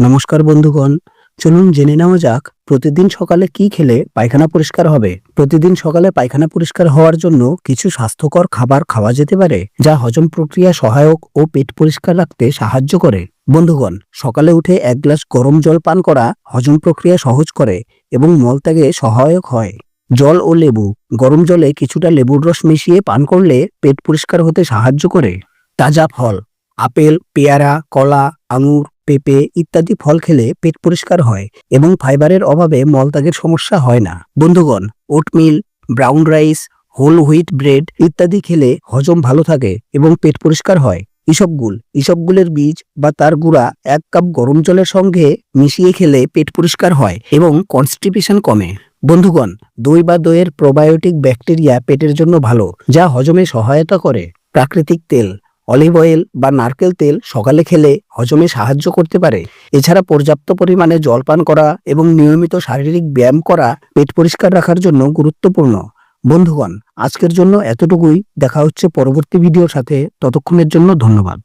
নমস্কার বন্ধুগণ, চলুন জেনে নেওয়া যাক প্রতিদিন সকালে কি খেলে পায়খানা পরিষ্কার হবে। প্রতিদিন সকালে পায়খানা পরিষ্কার হওয়ার জন্য কিছু স্বাস্থ্যকর খাবার খাওয়া যেতে পারে, যা হজম প্রক্রিয়া সহায়ক ও পেট পরিষ্কার রাখতে সাহায্য করে। বন্ধুগণ, সকালে উঠে এক গ্লাস গরম জল পান করা হজম প্রক্রিয়া সহজ করে এবং মলত্যাগে সহায়ক হয়। জল ও লেবু, গরম জলে কিছুটা লেবুর রস মিশিয়ে পান করলে পেট পরিষ্কার হতে সাহায্য করে। তাজা ফল, আপেল, পেয়ারা, কলা, আঙুর পেঁপে ইত্যাদি ফল খেলে পেট পরিষ্কার হয় এবং ফাইবারের অভাবে মলত্যাগের সমস্যা হয় না। বন্ধুগণ, oatmeal, brown rice, whole wheat bread ইত্যাদি খেলে হজম ভালো থাকে এবং পেট পরিষ্কার হয়। ইসবগুল ইসবগুলের বীজ বা তার গুঁড়া এক কাপ গরম জলের সঙ্গে মিশিয়ে খেলে পেট পরিষ্কার হয় এবং কনস্টিপেশন কমে। বন্ধুগণ, দই বা দইয়ের প্রোবায়োটিক ব্যাকটেরিয়া পেটের জন্য ভালো, যা হজমে সহায়তা করে। প্রাকৃতিক তেল অলিভ অয়েল বা নারকেল তেল সকালে খেলে হজমে সাহায্য করতে পারে। এছাড়া পর্যাপ্ত পরিমাণে জল পান করা এবং নিয়মিত শারীরিক ব্যায়াম করা পেট পরিষ্কার রাখার জন্য গুরুত্বপূর্ণ। বন্ধুগণ, আজকের জন্য এতটুকুই। দেখা হচ্ছে পরবর্তী ভিডিওর সাথে। ততক্ষণের জন্য ধন্যবাদ।